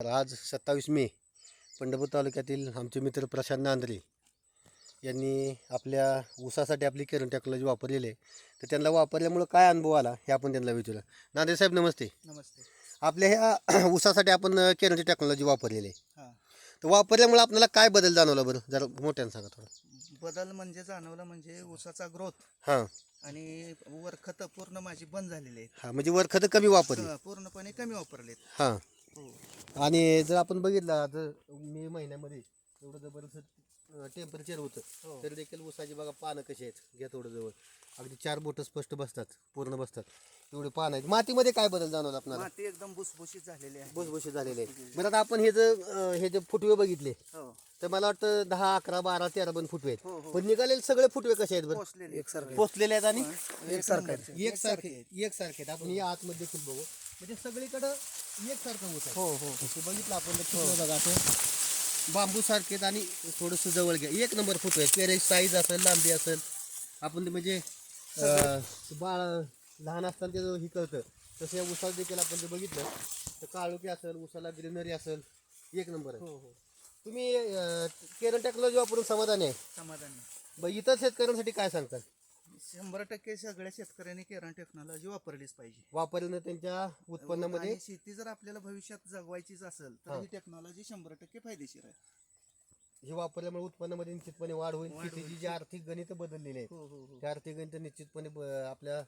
तर आज सत्तावीस मे पंढरपूर तालुक्यातील आमचे मित्र प्रशांत नांदरे यांनी आपल्या ऊसासाठी आपली केरन टेक्नॉलॉजी वापरलेली आहे. तर त्यांना वापरल्यामुळं काय अनुभव आला हे आपण त्यांना विचारूया. नांदरे साहेब नमस्ते. नमस्ते. आपल्या ह्या ऊसासाठी आपण केरनची टेक्नॉलॉजी वापरलेली आहे. तर वापरल्यामुळं आपल्याला काय बदल जाणवला बरं? जरा मोठ्यानं सांगा थोडं. बदल म्हणजे जाणवलं म्हणजे ऊसाचा ग्रोथ. हां. आणि वरखत पूर्ण माझी बंद झालेली आहेत. हां म्हणजे वर खतं कमी वापरली. पूर्णपणे कमी वापरलेत. हां. हो. आणि जर आपण बघितलं जर मे महिन्यामध्ये एवढं जबरदस्त टेम्परेचर होतं हो. तर देखील ऊसाची बघा पानं कशी आहेत. घ्या थोडं जवळ. अगदी चार बोटं स्पष्ट बसतात पूर्ण बसतात. एवढे पानं आहेत. मातीमध्ये काय बदल जाणवला आपल्याला? माती एकदम भुसभुशीत झालेली आहे. भुसभुशीत झालेले आहे. बरं आता आपण हे जर अं, हे जे फुटवे बघितले हो. तर मला वाटतं दहा अकरा बारा तेरा पण फुटवे आहेत. हो. पण निघालेले सगळे फुटवे कसे आहेत बरं? पोचलेले एकसारखे. पोचलेले आहेत आणि एकसारखे एकसारखे. एकसारखे आहेत. आपण या आतमध्ये देखील बघू. म्हणजे सगळीकडं एकसारखं आहे. हो हो. ते बघितलं आपण तर बघा असं बांबू सारखेत आणि थोडंसं जवळ घ्या. एक नंबर फुटवे आहेत पेरे साईज असेल लांबी असेल. आपण ते म्हणजे बाळ लहान असताना त्याचं हे कळतं. तसं या उसात देखील आपण ते बघितलं. तर काळोखी असेल उसाला ग्रीनरी असेल एक नंबर आहे. हो हो. तुम्ही केरन टेक्नॉलॉजी वापरून समाधानी आहे. समाधानी बरं इतर शेतकऱ्यांसाठी काय सांगतात शंभर टक्के सगळ्या शेतकऱ्यांनी केरन टेक्नॉलॉजी वापरलीच पाहिजे. वापरणं त्यांच्या उत्पन्नामध्ये? आणि शेती जर आपल्याला भविष्यात जगवायचीच असेल तर हा. ही टेक्नॉलॉजी शंभर टक्के फायदेशीर आहे. हे वापरल्यामुळे उत्पन्नामध्ये निश्चितपणे वाढ होईल. वाढ शेतीची होईल. जी आर्थिक गणित बदललेली आहेत हो हो हो. ते आर्थिक गणित निश्चितपणे ब- आपल्या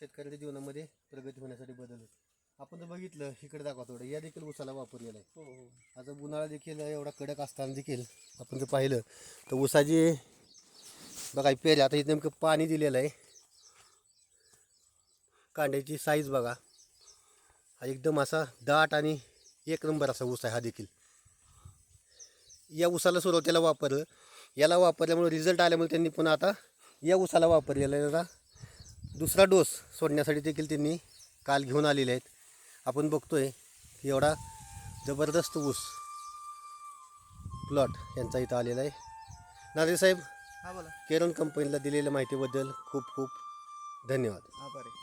शेतकऱ्याच्या जीवनामध्ये प्रगती होण्यासाठी बदल होईल. आपण जर बघितलं इकडे दाखवा थोडं. या देखील उसाला वापरलेला आहे. हो हो. आता उन्हाळा देखील एवढा कडक असताना देखील आपण जर पाहिलं तर ऊसाची बघा पेरे आता इथे नेमकं पाणी दिलेलं आहे. कांड्याची साईज बघा. हा एकदम असा दाट आणि एक नंबर असा ऊस आहे हा देखील. या ऊसाला सुरुवातीला वापरलं याला वापरल्यामुळे रिझल्ट आल्यामुळे त्यांनी पुन्हा आता या ऊसाला वापरलेला आहे. आता दुसरा डोस सोडण्यासाठी देखील त्यांनी काल घेऊन आलेले आहेत. आपण बघतोय की एवढा जबरदस्त ऊस प्लॉट यांचा इथं आलेला आहे. नारे साहेब केरन कंपनीला दिलेल्या माहितीबद्दल खूप खूप धन्यवाद आभार आहे.